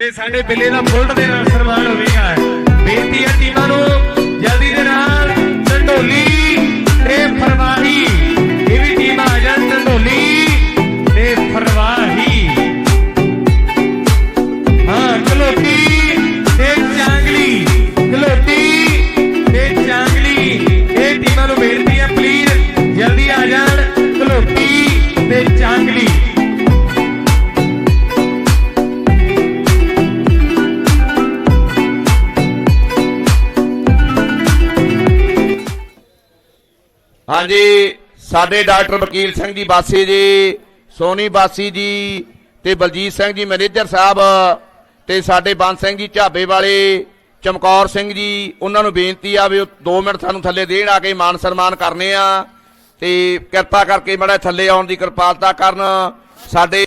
ਤੇ ਸਾਡੇ ਬਿੱਲੇ ਦਾ ਬੁਲਟ ਦੇ ਨਾਲ ਸਨਮਾਨ ਹੋਵੇਗਾ ਬੇਨਤੀ ਹੈ ਟੀਮਾਂ ਨੂੰ, ਜਲਦੀ ਦੇ ਨਾਲ ਢੰਡੋਲੀ ਤੇ ਫਰਵਾਹੀ। ਇਹ ਵੀ ਟੀਮਾਂ ਆ ਜਾਣ ਢੰਡੋਲੀ ਤੇ ਫਰਵਾਹੀ। ਹਾਂ ਕਲੋਟੀ ਤੇ ਹਾਂਜੀ, ਸਾਡੇ ਡਾਕਟਰ ਵਕੀਲ ਸਿੰਘ ਜੀ ਬਾਸੀ ਜੀ, ਸੋਨੀ ਬਾਸੀ ਜੀ ਤੇ ਬਲਜੀਤ ਸਿੰਘ ਜੀ, ਮੈਨੇਜਰ ਸਾਹਿਬ ਤੇ ਸਾਡੇ ਬੰਦ ਸਿੰਘ ਜੀ, ਝਾਬੇ ਵਾਲੇ, ਚਮਕੌਰ ਸਿੰਘ ਜੀ, ਉਹਨਾਂ ਨੂੰ ਬੇਨਤੀ ਆ ਵੀ ਉਹ 2 ਮਿੰਟ ਸਾਨੂੰ ਥੱਲੇ ਦੇਣ ਆ ਕੇ ਮਾਨ ਸਨਮਾਨ ਕਰਨੇ ਆ ਤੇ ਕਿਰਪਾ ਕਰਕੇ ਮੜਾ ਥੱਲੇ ਆਉਣ ਦੀ ਕਿਰਪਾਲਤਾ ਕਰਨ। ਸਾਡੇ